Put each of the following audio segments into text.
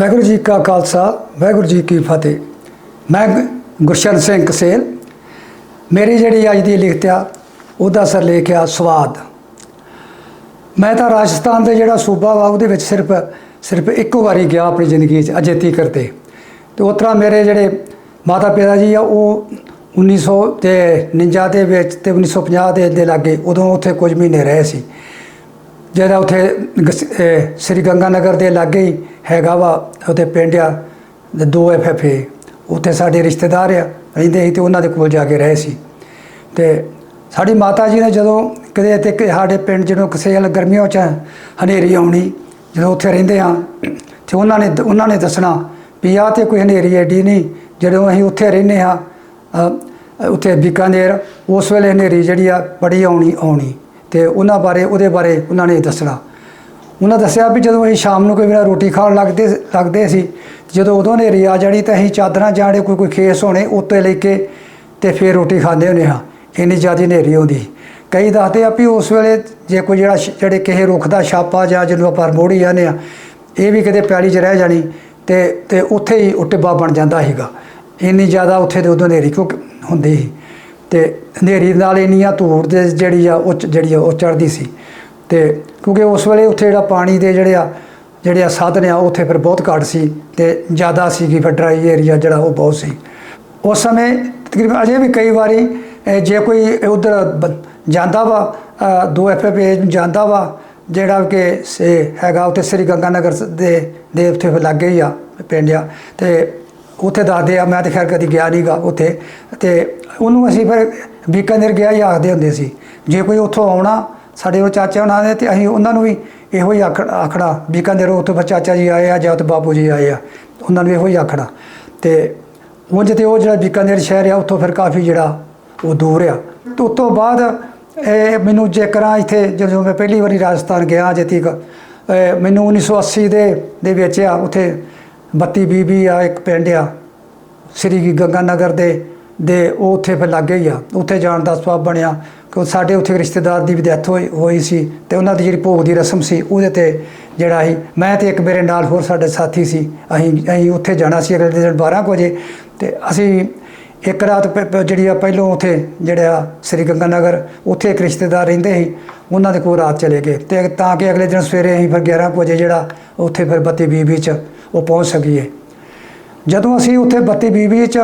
ਵਾਹਿਗੁਰੂ ਜੀ ਕਾ ਖਾਲਸਾ, ਵਾਹਿਗੁਰੂ ਜੀ ਕੀ ਫਤਿਹ। ਮੈਂ ਗੁਰਸ਼ਨ ਸਿੰਘ ਕਸੇਲ ਮੇਰੀ ਜਿਹੜੀ ਅੱਜ ਦੀ ਲਿਖਤ ਆ, ਉਹਦਾ ਸਰਲੇਖ ਆ, ਸਵਾਦ। ਮੈਂ ਤਾਂ ਰਾਜਸਥਾਨ ਦੇ ਜਿਹੜਾ ਸੂਬਾ ਵਾ, ਉਹਦੇ ਵਿੱਚ ਸਿਰਫ ਸਿਰਫ ਇੱਕੋ ਵਾਰੀ ਗਿਆ ਆਪਣੀ ਜ਼ਿੰਦਗੀ 'ਚ ਅਜੇਤੀ ਤੀਕਰ ਤੇ। ਤੇ ਉਸ ਤਰ੍ਹਾਂ ਮੇਰੇ ਜਿਹੜੇ ਮਾਤਾ ਪਿਤਾ ਜੀ ਆ, ਉਹ 1900 ਤੇ 49 ਦੇ ਵਿੱਚ ਤੇ 1950 ਦੇ ਦੇ ਲਾਗੇ, ਉਦੋਂ ਉੱਥੇ ਕੁਝ ਮਹੀਨੇ ਰਹੇ ਸੀ। ਜਿਹੜਾ ਉੱਥੇ ਸ੍ਰੀ ਗੰਗਾ ਨਗਰ ਦੇ ਲਾਗੇ ਹੀ ਹੈਗਾ ਵਾ ਉਹਦੇ ਪਿੰਡ ਆ ਤੇ ਦੋ ਐਫਐਫਏ ਉੱਥੇ ਸਾਡੇ ਰਿਸ਼ਤੇਦਾਰ ਆ, ਰਹਿੰਦੇ ਸੀ ਤੇ ਉਹਨਾਂ ਦੇ ਕੋਲ ਜਾ ਕੇ ਰਹੇ ਸੀ। ਤੇ ਸਾਡੀ ਮਾਤਾ ਜੀ ਨੇ ਜਦੋਂ ਕਦੇ ਤੇ ਕਿ ਸਾਡੇ ਪਿੰਡ ਜਦੋਂ ਕਿਸੇ ਵੱਲ ਗਰਮੀਆਂ 'ਚ ਹਨੇਰੀ ਆਉਣੀ, ਜਦੋਂ ਉੱਥੇ ਰਹਿੰਦੇ ਆ ਤੇ ਉਹਨਾਂ ਨੇ ਉਹਨਾਂ ਨੇ ਦੱਸਣਾ ਵੀ ਆਹ ਤੇ ਕੋਈ ਹਨੇਰੀ ਐਡੀ ਨਹੀਂ, ਜਦੋਂ ਅਸੀਂ ਉੱਥੇ ਰਹਿੰਦੇ ਆ ਉੱਥੇ ਬੀਕਾਨੇਰ, ਉਸ ਵੇਲੇ ਹਨੇਰੀ ਜਿਹੜੀ ਆ ਬੜੀ ਆਉਣੀ ਆਉਣੀ। ਤੇ ਉਹਨਾਂ ਬਾਰੇ, ਉਹਦੇ ਬਾਰੇ ਉਹਨਾਂ ਨੇ ਦੱਸਣਾ। ਉਹਨਾਂ ਦੱਸਿਆ ਵੀ ਜਦੋਂ ਅਸੀਂ ਸ਼ਾਮ ਨੂੰ ਕੋਈ ਵੇਲਾ ਰੋਟੀ ਖਾਣ ਲੱਗਦੇ ਲੱਗਦੇ ਸੀ, ਜਦੋਂ ਉਦੋਂ ਹਨੇਰੀ ਆ ਜਾਣੀ ਤਾਂ ਅਸੀਂ ਚਾਦਰਾਂ ਜਾੜੇ ਕੋਈ ਕੋਈ ਖੇਸ ਹੋਣੇ ਉੱਤੇ ਲੈ ਕੇ ਤੇ ਫਿਰ ਰੋਟੀ ਖਾਂਦੇ ਹੁੰਦੇ ਹਾਂ। ਇੰਨੀ ਜ਼ਿਆਦਾ ਹਨੇਰੀ ਆਉਂਦੀ। ਕਈ ਦੱਸਦੇ ਆ ਵੀ ਉਸ ਵੇਲੇ ਜੇ ਕੋਈ ਜਿਹੜਾ ਜਿਹੜੇ ਕਿਸੇ ਰੁੱਖ ਦਾ ਛਾਪਾ ਜਾਂ ਜਦੋਂ ਆਪਾਂ ਮੋੜੀ ਜਾਂਦੇ ਆ ਇਹ ਵੀ ਕਿਤੇ ਪੈਲੀ 'ਚ ਰਹਿ ਜਾਣੀ ਤੇ ਤੇ ਉੱਥੇ ਹੀ ਉਹ ਟਿੱਬਾ ਬਣ ਜਾਂਦਾ ਸੀਗਾ। ਇੰਨੀ ਜ਼ਿਆਦਾ ਉੱਥੇ ਦੇ ਉਦੋਂ ਹਨੇਰੀ ਕਿਉਂ ਹੁੰਦੀ ਸੀ। ਤੇ ਹਨੇਰੀ ਨਾਲ ਇੰਨੀਆਂ ਧੂੜ ਦੇ ਜਿਹੜੀ ਆ ਉਹ ਜਿਹੜੀ ਆ ਉਹ ਚੜਦੀ ਸੀ। ਤੇ ਕਿਉਂਕਿ ਉਸ ਵੇਲੇ ਉੱਥੇ ਜਿਹੜਾ ਪਾਣੀ ਦੇ ਜਿਹੜੇ ਆ ਜਿਹੜੇ ਆ ਸਾਧਨ ਆ ਉੱਥੇ ਫਿਰ ਬਹੁਤ ਘੱਟ ਸੀ ਤੇ ਜ਼ਿਆਦਾ ਸੀਗੀ ਫਿਰ ਡਰਾਈ ਏਰੀਆ ਜਿਹੜਾ ਉਹ ਬਹੁਤ ਸੀ। ਉਸ ਸਮੇਂ ਤਕਰੀਬਨ ਅਜੇ ਵੀ ਕਈ ਵਾਰੀ ਜੇ ਕੋਈ ਉਧਰ ਜਾਂਦਾ ਵਾ ਦੋ ਐਫਐਫਏ ਜਾਂਦਾ ਵਾ, ਜਿਹੜਾ ਕਿ ਸੇ ਹੈਗਾ ਉੱਥੇ ਸ੍ਰੀ ਗੰਗਾ ਨਗਰ ਦੇ ਦੇ ਉੱਥੇ ਫਿਰ ਲੱਗੇ ਹੀ ਆ ਪਿੰਡ ਆ, ਤੇ ਉੱਥੇ ਦੱਸਦੇ ਆ, ਮੈਂ ਤਾਂ ਖੈਰ ਕਦੀ ਗਿਆ ਨਹੀਂਗਾ ਉੱਥੇ, ਤੇ ਉਹਨੂੰ ਅਸੀਂ ਫਿਰ ਬੀਕਾਨੇਰ ਗਿਆ ਹੀ ਆਖਦੇ ਹੁੰਦੇ ਸੀ। ਜੇ ਕੋਈ ਉੱਥੋਂ ਆਉਣਾ ਸਾਡੇ ਉਹ ਚਾਚਾ ਉਹਨਾਂ ਦੇ ਤੇ ਅਸੀਂ ਉਹਨਾਂ ਨੂੰ ਵੀ ਇਹੋ ਹੀ ਆਖ, ਆਖਣਾ ਬੀਕਾਨੇਰ ਉੱਥੋਂ ਫਿਰ ਚਾਚਾ ਜੀ ਆਏ ਆ ਜਾਂ ਉੱਥੇ ਬਾਪੂ ਜੀ ਆਏ ਆ। ਉਹਨਾਂ ਨੂੰ ਇਹੋ ਹੀ ਆਖਣਾ। ਤੇ ਉਂਝ ਤੇ ਉਹ ਜਿਹੜਾ ਬੀਕਾਨੇਰ ਸ਼ਹਿਰ ਆ, ਉੱਥੋਂ ਫਿਰ ਕਾਫੀ ਜਿਹੜਾ ਉਹ ਦੂਰ ਆ। ਤੇ ਉਸ ਤੋਂ ਬਾਅਦ ਇਹ ਮੈਨੂੰ ਜੇਕਰਾਂ ਇੱਥੇ ਜਦੋਂ ਮੈਂ ਪਹਿਲੀ ਵਾਰੀ ਰਾਜਸਥਾਨ ਗਿਆ ਜੇ ਤੀਕ, ਇਹ ਮੈਨੂੰ 1980 ਦੇ ਦੇ ਵਿੱਚ ਆ, ਉੱਥੇ 32 ਬੀਬੀ ਆ, ਇੱਕ ਪਿੰਡ ਆ, ਸ੍ਰੀ ਗੰਗਾ ਨਗਰ ਦੇ ਦੇ ਉਹ ਉੱਥੇ ਫਿਰ ਲੱਗੇ ਹੀ ਆ। ਉੱਥੇ ਜਾਣ ਦਾ ਸਵਾਬ ਬਣਿਆ ਕਿ ਸਾਡੇ ਉੱਥੇ ਰਿਸ਼ਤੇਦਾਰ ਦੀ ਵੀ ਡੈਥ ਹੋਈ ਹੋਈ ਸੀ ਤੇ ਉਹਨਾਂ ਦੀ ਜਿਹੜੀ ਭੋਗ ਦੀ ਰਸਮ ਸੀ, ਉਹਦੇ ਤੇ ਜਿਹੜਾ ਸੀ ਮੈਂ ਤੇ ਇੱਕ ਮੇਰੇ ਨਾਲ ਹੋਰ ਸਾਡੇ ਸਾਥੀ ਸੀ। ਅਸੀਂ ਅਸੀਂ ਉੱਥੇ ਜਾਣਾ ਸੀ ਅਗਲੇ ਦਿਨ 12 ਕੁ ਵਜੇ ਤੇ ਅਸੀਂ ਇੱਕ ਰਾਤ ਪ- ਪ- ਜਿਹੜੀ ਆ ਪਹਿਲੋਂ ਉੱਥੇ ਜਿਹੜਾ ਸ੍ਰੀ ਗੰਗਾ ਨਗਰ, ਉੱਥੇ ਇੱਕ ਰਿਸ਼ਤੇਦਾਰ ਰਹਿੰਦੇ ਸੀ। ਉਹਨਾਂ ਦੇ ਕੋਲ ਰਾਤ ਚਲੇ ਗਏ ਤੇ ਤਾਂ ਕਿ ਅਗਲੇ ਦਿਨ ਸਵੇਰੇ ਅਸੀਂ ਫਿਰ 11 ਕੁ ਵਜੇ ਜਿਹੜਾ ਉੱਥੇ ਫਿਰ ਬੱਤੀ ਬੀਬੀ ਚ ਉਹ ਪਹੁੰਚ ਸਕੀਏ। ਜਦੋਂ ਅਸੀਂ ਉੱਥੇ ਬੱਤੀ ਬੀਬੀ ਚ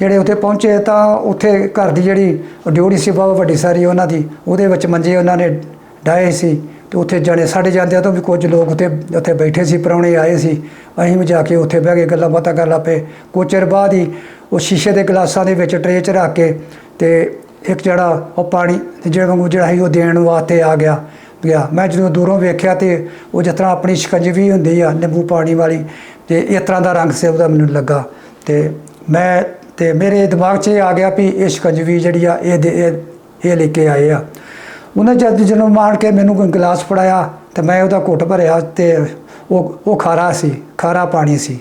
ਜਿਹੜੇ ਉੱਥੇ ਪਹੁੰਚੇ ਤਾਂ ਉੱਥੇ ਘਰ ਦੀ ਜਿਹੜੀ ਡਿਊਟੀ ਸੀ ਬਹੁਤ ਵੱਡੀ ਸਾਰੀ ਉਹਨਾਂ ਦੀ, ਉਹਦੇ ਵਿੱਚ ਮੰਜੇ ਉਹਨਾਂ ਨੇ ਡਾਏ ਸੀ ਤੇ ਉੱਥੇ ਜਾਣੇ ਸਾਡੇ ਜਾਂਦਿਆਂ ਤੋਂ ਵੀ ਕੁਝ ਲੋਕ ਉੱਥੇ ਉੱਥੇ ਬੈਠੇ ਸੀ, ਪ੍ਰਾਹੁਣੇ ਆਏ ਸੀ। ਅਸੀਂ ਵੀ ਜਾ ਕੇ ਉੱਥੇ ਬਹਿ ਕੇ ਗੱਲਾਂ ਬਾਤਾਂ ਕਰ ਲੱਪੇ ਕੁਝ ਚਿਰ ਬਾਅਦ ਹੀ ਉਹ ਸ਼ੀਸ਼ੇ ਦੇ ਗਲਾਸਾਂ ਦੇ ਵਿੱਚ ਟਰੇ 'ਚ ਰੱਖ ਕੇ ਤੇ ਇੱਕ ਜਿਹੜਾ ਉਹ ਪਾਣੀ ਤੇ ਜਿਹੜਾ ਵਾਂਗੂ ਜਿਹੜਾ ਸੀ ਉਹ ਦੇਣ ਵਾਸਤੇ ਆ ਗਿਆ। ਗਿਆ। ਮੈਂ ਜਦੋਂ ਦੂਰੋਂ ਵੇਖਿਆ ਤੇ ਉਹ ਜਿਸ ਤਰ੍ਹਾਂ ਆਪਣੀ ਸ਼ਿਕੰਜਵੀ ਹੁੰਦੀ ਆ, ਨਿੰਬੂ ਪਾਣੀ ਵਾਲੀ ਤੇ ਇਸ ਤਰ੍ਹਾਂ ਦਾ ਰੰਗ ਸੀ ਉਹਦਾ ਮੈਨੂੰ ਲੱਗਾ। ਤੇ ਮੈਂ ਤੇ ਮੇਰੇ ਦਿਮਾਗ 'ਚ ਇਹ ਆ ਗਿਆ ਵੀ ਇਹ ਸ਼ਿਕੰਜਵੀ ਜਿਹੜੀ ਆ, ਇਹ ਦੇ- ਇਹ ਲੈ ਕੇ ਆਏ ਆ। ਉਹਨੇ ਜਦ ਜਦੋਂ ਮਾਰ ਕੇ ਮੈਨੂੰ ਕੋਈ ਗਲਾਸ ਫੜਾਇਆ ਤੇ ਮੈਂ ਉਹਦਾ ਘੁੱਟ ਭਰਿਆ ਤੇ ਉਹ ਉਹ ਖਾਰਾ ਸੀ, ਖਾਰਾ ਪਾਣੀ ਸੀ।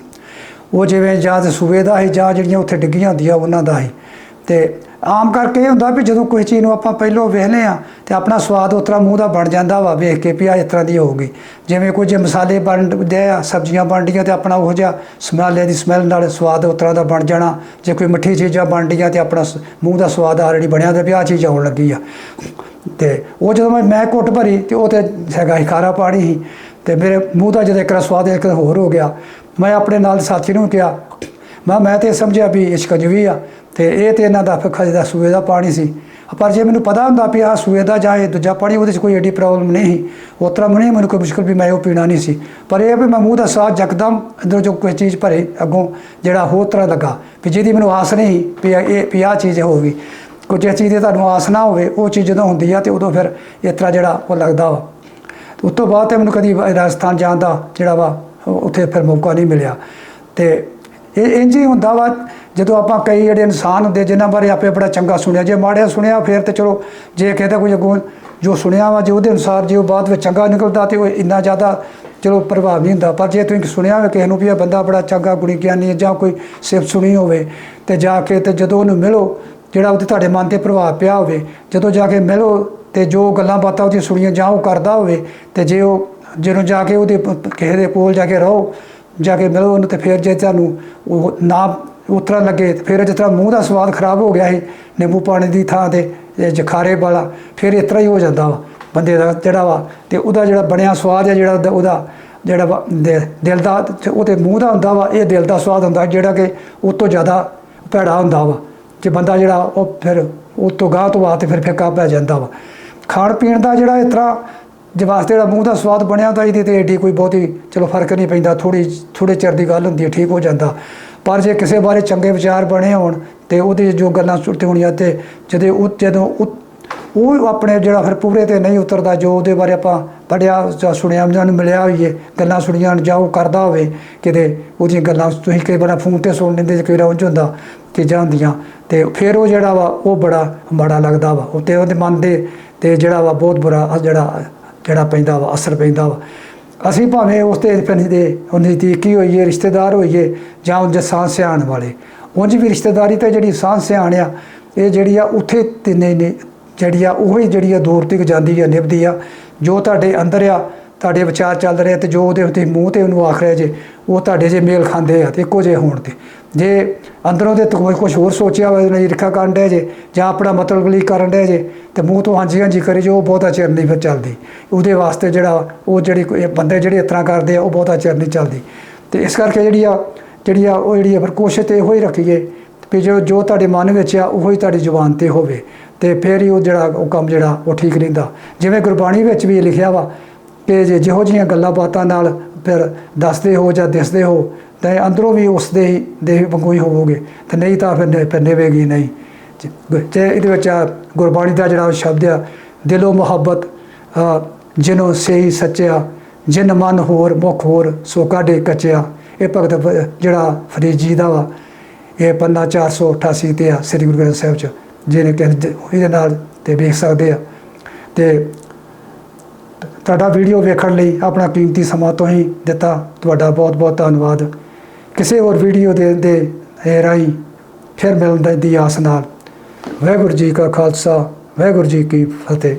ਉਹ ਜਿਵੇਂ ਜਾਂ ਤੇ ਸੂਬੇ ਦਾ ਸੀ ਜਾਂ ਜਿਹੜੀਆਂ ਉੱਥੇ ਡਿੱਗੀਆਂ ਹੁੰਦੀਆਂ ਉਹਨਾਂ ਦਾ ਸੀ। ਤੇ ਆਮ ਕਰਕੇ ਇਹ ਹੁੰਦਾ ਵੀ ਜਦੋਂ ਕੋਈ ਚੀਜ਼ ਨੂੰ ਆਪਾਂ ਪਹਿਲੋਂ ਵੇਖਨੇ ਆ ਤੇ ਆਪਣਾ ਸਵਾਦ ਉਸ ਤਰ੍ਹਾਂ ਮੂੰਹ ਦਾ ਬਣ ਜਾਂਦਾ ਵਾ, ਵੇਖ ਕੇ ਵੀ ਆ ਇਸ ਤਰ੍ਹਾਂ ਦੀ ਹੋਊਗੀ ਜਿਵੇਂ ਕੋਈ ਜੇ ਮਸਾਲੇ ਬਣਦੇ ਆ, ਸਬਜ਼ੀਆਂ ਬਣਦੀਆਂ ਤੇ ਆਪਣਾ ਉਹ ਜਿਹਾ ਸਮੈਲੇ ਦੀ ਸਮੈਲ ਨਾਲ ਸਵਾਦ ਉਸ ਤਰ੍ਹਾਂ ਦਾ ਬਣ ਜਾਣਾ। ਜੇ ਕੋਈ ਮਿੱਠੀ ਚੀਜ਼ਾਂ ਬਣਦੀਆਂ ਤੇ ਆਪਣਾ ਸ- ਮੂੰਹ ਦਾ ਸਵਾਦ ਆਲਰੇਡੀ ਬਣਿਆ ਤੇ ਵੀ ਆਹ ਚੀਜ਼ ਆਉਣ ਲੱਗੀ ਆ। ਤੇ ਉਹ ਜਦੋਂ ਮੈਂ ਮੈਂ ਘੁੱਟ ਭਰੀ ਤੇ ਉਹ ਤੇ ਹੈਗਾ ਸੀ ਖਾਰਾ ਪਾਣੀ ਸੀ ਤੇ ਮੇਰੇ ਮੂੰਹ ਦਾ ਜਦੋਂ ਇੱਕ ਵਾਰ ਸਵਾਦ ਇੱਕ ਹੋਰ ਹੋ ਗਿਆ। ਮੈਂ ਆਪਣੇ ਨਾਲ ਸਾਥੀ ਨੂੰ ਕਿਹਾ, ਮੈਂ ਮੈਂ ਤੇ ਸਮਝਿਆ ਵੀ ਇਸ਼ਕ ਸ਼ਿਕੰਜਵੀ ਆ। ਤੇ ਇਹ ਤੇ ਇਹਨਾਂ ਦਾ ਫਿੱਕਾ ਜਿਹਦਾ ਸੂਏ ਦਾ ਪਾਣੀ ਸੀ। ਪਰ ਜੇ ਮੈਨੂੰ ਪਤਾ ਹੁੰਦਾ ਵੀ ਆਹ ਸੂਏ ਦਾ ਜਾਂ ਇਹ ਦੂਜਾ ਪਾਣੀ, ਉਹਦੇ 'ਚ ਕੋਈ ਐਡੀ ਪ੍ਰੋਬਲਮ ਨਹੀਂ ਸੀ। ਉਸ ਤਰ੍ਹਾਂ ਨਹੀਂ ਮੈਨੂੰ ਕੋਈ ਮੁਸ਼ਕਲ ਵੀ ਮੈਂ ਉਹ ਪੀਣਾ ਨਹੀਂ ਸੀ। ਪਰ ਇਹ ਵੀ ਮੈਂ ਮੂੰਹ ਦਾ ਸਾਹ ਜਕਦਮ ਅੰਦਰੋਂ ਜੋ ਕੋਈ ਚੀਜ਼ ਭਰੇ ਅੱਗੋਂ ਜਿਹੜਾ ਹੋਰ ਤਰ੍ਹਾਂ ਲੱਗਾ। ਵੀ ਜਿਹਦੀ ਮੈਨੂੰ ਆਸ ਨਹੀਂ ਵੀ ਇਹ ਵੀ ਆਹ ਚੀਜ਼ ਹੋਊਗੀ। ਕੁਝ ਜਿਸ ਚੀਜ਼ ਦੀ ਤੁਹਾਨੂੰ ਆਸ ਨਾ ਹੋਵੇ, ਉਹ ਚੀਜ਼ ਜਦੋਂ ਹੁੰਦੀ ਆ ਤੇ ਉਦੋਂ ਫਿਰ ਇਸ ਤਰ੍ਹਾਂ ਜਿਹੜਾ ਉਹ ਲੱਗਦਾ ਵਾ। ਉਸ ਤੋਂ ਬਾਅਦ ਤੇ ਮੈਨੂੰ ਕਦੀ ਰਾਜਸਥਾਨ ਜਾਣ ਦਾ ਜਿਹੜਾ ਵਾ ਉੱਥੇ ਫਿਰ ਮੌਕਾ ਨਹੀਂ ਮਿਲਿਆ। ਤੇ ਇਹ ਇੰਜ ਹੀ ਹੁੰਦਾ ਵਾ ਜਦੋਂ ਆਪਾਂ ਕਈ ਜਿਹੜੇ ਇਨਸਾਨ ਹੁੰਦੇ ਜਿਨ੍ਹਾਂ ਬਾਰੇ ਆਪੇ ਬੜਾ ਚੰਗਾ ਸੁਣਿਆ, ਜੇ ਮਾੜਿਆ ਸੁਣਿਆ ਫਿਰ ਤੇ ਚਲੋ, ਜੇ ਕਹਿੰਦਾ ਕੋਈ ਅੱਗੋਂ ਜੋ ਸੁਣਿਆ ਵਾ, ਜੇ ਉਹਦੇ ਅਨੁਸਾਰ ਜੇ ਉਹ ਬਾਅਦ ਵਿੱਚ ਚੰਗਾ ਨਿਕਲਦਾ ਤੇ ਉਹ ਇੰਨਾ ਜ਼ਿਆਦਾ ਚਲੋ ਪ੍ਰਭਾਵ ਨਹੀਂ ਹੁੰਦਾ। ਪਰ ਜੇ ਤੁਸੀਂ ਸੁਣਿਆ ਹੋਵੇ ਕਿਸੇ ਨੂੰ ਵੀ ਇਹ ਬੰਦਾ ਬੜਾ ਚੰਗਾ ਗੁਣੀ ਗਿਆਨੀ ਹੈ ਜਾਂ ਕੋਈ ਸਿਫਤ ਸੁਣੀ ਹੋਵੇ, ਤੇ ਜਾ ਕੇ ਤੇ ਜਦੋਂ ਉਹਨੂੰ ਮਿਲੋ, ਜਿਹੜਾ ਉਹਦੇ ਤੁਹਾਡੇ ਮਨ ਤੇ ਪ੍ਰਭਾਵ ਪਿਆ ਹੋਵੇ, ਜਦੋਂ ਜਾ ਕੇ ਮਿਲੋ ਤੇ ਜੋ ਗੱਲਾਂ ਬਾਤਾਂ ਉਹਦੀ ਸੁਣੀਆਂ ਜਾਂ ਉਹ ਕਰਦਾ ਹੋਵੇ, ਤੇ ਜੇ ਉਹ ਜਦੋਂ ਜਾ ਕੇ ਉਹਦੇ ਕਿਸੇ ਦੇ ਕੋਲ ਜਾ ਕੇ ਰਹੋ, ਜਾ ਕੇ ਮਿਲੋ ਉਹਨੂੰ ਤੇ ਫਿਰ ਜੇ ਤੁਹਾਨੂੰ ਉਹ ਨਾ ਉਤਰਨ ਲੱਗੇ, ਫਿਰ ਜਿਸ ਤਰ੍ਹਾਂ ਮੂੰਹ ਦਾ ਸਵਾਦ ਖਰਾਬ ਹੋ ਗਿਆ ਸੀ, ਨਿੰਬੂ ਪਾਣੀ ਦੀ ਥਾਂ ਤੇ, ਇਹ ਜਖਾਰੇ ਵਾਲਾ, ਫਿਰ ਇਸ ਤਰ੍ਹਾਂ ਹੀ ਹੋ ਜਾਂਦਾ ਵਾ, ਬੰਦੇ ਦਾ ਜਿਹੜਾ ਵਾ, ਤੇ ਉਹਦਾ ਜਿਹੜਾ ਬਣਿਆ ਸਵਾਦ ਹੈ ਜਿਹੜਾ ਉਹਦਾ- ਜਿਹੜਾ ਵਾ ਦਿਲ ਦਾ, ਤੇ ਉਹਦੇ ਮੂੰਹ ਦਾ ਹੁੰਦਾ ਵਾ, ਇਹ ਦਿਲ ਦਾ ਸਵਾਦ ਹੁੰਦਾ, ਜਿਹੜਾ ਕਿ ਉਹ ਤੋਂ ਜ਼ਿਆਦਾ ਭੈੜਾ ਹੁੰਦਾ ਵਾ, ਜੇ ਬੰਦਾ ਜਿਹੜਾ, ਉਹ ਫਿਰ ਉਹ ਤੋਂ ਗਾਹ ਤੋਂ ਆ ਤੇ ਫਿਰ ਫਿੱਕਾ ਪੈ ਜਾਂਦਾ ਵਾ। ਖਾਣ ਪੀਣ ਦਾ ਜਿਹੜਾ ਇਸ ਤਰ੍ਹਾਂ, ਜੇ ਵਾਸਤੇ ਜਿਹੜਾ ਮੂੰਹ ਦਾ ਸਵਾਦ ਬਣਿਆ ਹੁੰਦਾ, ਇਹਦੀ ਤੇ ਏਡੀ ਕੋਈ ਬਹੁਤੀ, ਚਲੋ ਫ਼ਰਕ ਨਹੀਂ ਪੈਂਦਾ ਥੋੜੀ ਥੋੜੇ ਚਿਰ ਦੀ ਗੱਲ ਹੁੰਦੀ ਹੈ, ਠੀਕ ਹੋ ਜਾਂਦਾ। ਪਰ ਜੇ ਕਿਸੇ ਬਾਰੇ ਚੰਗੇ ਵਿਚਾਰ ਬਣੇ ਹੋਣ ਤੇ ਉਹਦੇ ਜੋ ਗੱਲਾਂ ਸੁਰਤੇ ਹੋਣੀਆਂ ਤੇ ਜਦੋਂ ਉਹ ਜਦੋਂ ਉਹ ਆਪਣੇ ਜਿਹੜਾ ਫਿਰ ਪੂਰੇ ਤੇ ਨਹੀਂ ਉਤਰਦਾ, ਜੋ ਉਹਦੇ ਬਾਰੇ ਆਪਾਂ ਪੜਿਆ ਜਾਂ ਸੁਣਿਆ ਜਾਂ ਨੂੰ ਮਿਲਿਆ ਹੋਈਏ, ਗੱਲਾਂ ਸੁਣੀਆਂ ਜਾਂ ਉਹ ਕਰਦਾ ਹੋਵੇ, ਕਿਤੇ ਉਹਦੀਆਂ ਗੱਲਾਂ ਤੁਸੀਂ ਕਈ ਵਾਰ ਫੋਨ ਤੇ ਸੁਣ ਲੈਂਦੇ ਕਈ ਵਾਰ ਉਂਝ ਹੁੰਦਾ, ਚੀਜ਼ਾਂ ਹੁੰਦੀਆਂ ਤੇ ਫਿਰ ਉਹ ਜਿਹੜਾ ਵਾ, ਉਹ ਬੜਾ ਮਾੜਾ ਲੱਗਦਾ ਵਾ। ਉਹ ਤੇ ਉਹਦੇ ਮਨ ਦੇ ਤੇ ਜਿਹੜਾ ਵਾ, ਬਹੁਤ ਬੁਰਾ ਜਿਹੜਾ ਜਿਹੜਾ ਪੈਂਦਾ ਵਾ, ਅਸਰ ਪੈਂਦਾ ਵਾ। ਅਸੀਂ ਭਾਵੇਂ ਉਸ ਤੇ ਪਿੰਡ ਦੇ ਨਜ਼ਦੀਕੀ ਹੋਈਏ, ਰਿਸ਼ਤੇਦਾਰ ਹੋਈਏ ਜਾਂ ਉਹ ਜਸਾਂ ਸਿਆਣ ਵਾਲੇ। ਉਂਝ ਵੀ ਰਿਸ਼ਤੇਦਾਰੀ ਤੇ ਜਿਹੜੀ ਸਾਂ ਸਿਆਣ ਆ, ਇਹ ਜਿਹੜੀ ਆ ਉੱਥੇ ਤਿੰਨੇ ਨੇ, ਜਿਹੜੀ ਆ ਉਹੀ ਜਿਹੜੀ ਆ ਦੂਰ ਤੱਕ ਜਾਂਦੀ ਆ, ਨਿਭਦੀ ਆ। ਜੋ ਤੁਹਾਡੇ ਅੰਦਰ ਆ ਤੁਹਾਡੇ ਵਿਚਾਰ ਚੱਲ ਰਹੇ ਆ ਤੇ ਜੋ ਉਹਦੇ ਉੱਤੇ ਮੂੰਹ ਤੇ ਉਹਨੂੰ ਆਖ ਰਿਹਾ ਜੇ, ਉਹ ਤੁਹਾਡੇ ਜੇ ਮੇਲ ਖਾਂਦੇ ਆ ਤੇ ਇੱਕੋ ਜਿਹੇ ਹੋਣ ਤੇ। ਜੇ ਅੰਦਰੋਂ ਦੇ ਕੋਈ ਕੁਝ ਹੋਰ ਸੋਚਿਆ ਹੋਵੇ ਨਹੀਂ ਰਿਖਾ ਕਰਨ ਡਿਆ ਜੇ, ਜਾਂ ਆਪਣਾ ਮਤਲਬ ਲਈ ਕਰਨ ਡਿਆ ਜੇ, ਤੇ ਮੂੰਹ ਤੋਂ ਹਾਂਜੀ ਹਾਂਜੀ ਕਰੇ ਜੋ ਉਹ ਬਹੁਤਾ ਚਿਰ ਨਹੀਂ ਫਿਰ ਚੱਲਦੀ। ਉਹਦੇ ਵਾਸਤੇ ਜਿਹੜਾ ਉਹ ਜਿਹੜੀ ਬੰਦੇ ਜਿਹੜੇ ਇਸ ਕਰਦੇ ਆ, ਉਹ ਬਹੁਤਾ ਚਿਰ ਨਹੀਂ ਚੱਲਦੀ। ਤੇ ਇਸ ਕਰਕੇ ਜਿਹੜੀ ਆ ਜਿਹੜੀ ਆ ਉਹ ਜਿਹੜੀ ਆ ਫਿਰ ਕੋਸ਼ਿਸ਼ ਤੇ ਇਹੋ ਹੀ ਰੱਖੀਏ ਵੀ ਜੋ ਜੋ ਤੁਹਾਡੇ ਮਨ ਵਿੱਚ ਆ, ਉਹੀ ਤੁਹਾਡੀ ਜ਼ੁਬਾਨ ਤੇ ਹੋਵੇ। ਤੇ ਫਿਰ ਹੀ ਉਹ ਜਿਹੜਾ ਉਹ ਕੰਮ ਜਿਹੜਾ, ਉਹ ਠੀਕ ਰਹਿੰਦਾ। ਜਿਵੇਂ ਗੁਰਬਾਣੀ ਵਿੱਚ ਵੀ ਲਿਖਿਆ ਵਾ ਕਿ ਜੇ ਜਿਹੋ ਜਿਹੀਆਂ ਗੱਲਾਂ ਬਾਤਾਂ ਨਾਲ ਫਿਰ ਦੱਸਦੇ ਹੋ ਜਾਂ ਦਿਸਦੇ ਹੋ ਤਾਂ ਅੰਦਰੋਂ ਵੀ ਉਸ ਦੇ ਹੀ ਦੇ ਵਾਂਗੂ ਹੀ ਹੋਵੋਗੇ। ਤੇ ਨਹੀਂ ਤਾਂ ਫਿਰ ਨ- ਫਿਰ ਨਿਵੇਗੀ ਨਹੀਂ। ਜੇ- ਇਹਦੇ ਵਿੱਚ ਗੁਰਬਾਣੀ ਦਾ ਜਿਹੜਾ ਸ਼ਬਦ ਆ ਦਿਲੋਂ ਮੁਹੱਬਤ ਅ, ਜਿਨੋਂ ਸਹੀ ਸੱਚਿਆ ਜਿਨ ਮਨ ਹੋਰ ਮੁਖ ਹੋਰ ਸੋ ਕਾਢੇ ਕੱਚਿਆ। ਇਹ ਭਗਤ ਜਿਹੜਾ ਫਰੀਦ ਜੀ ਦਾ ਵਾ ਇਹ ਪੰਨਾ 488 ਤੇ ਆ ਸ੍ਰੀ ਗੁਰੂ ਗ੍ਰੰਥ ਸਾਹਿਬ ਚ ਜਿਹਨੇ ਕਿ ਇਹਦੇ ਨਾਲ ਤੇ ਵੇਖ ਸਕਦੇ ਆ। ਤੇ ਤੁਹਾਡਾ ਵੀਡੀਓ ਵੇਖਣ ਲਈ ਆਪਣਾ ਕੀਮਤੀ ਸਮਾਂ ਤੁਸੀਂ ਦਿੱਤਾ। ਤੁਹਾਡਾ ਬਹੁਤ ਬਹੁਤ ਧੰਨਵਾਦ। ਕਿਸੇ ਹੋਰ ਵੀਡੀਓ ਦੇ ਦੇ ਰਾਹੀਂ ਫਿਰ ਮਿਲਣ ਦੀ ਆਸ ਨਾਲ। ਵਾਹਿਗੁਰੂ ਜੀ ਕਾ ਖਾਲਸਾ, ਵਾਹਿਗੁਰੂ ਜੀ ਕੀ ਫਤਿਹ।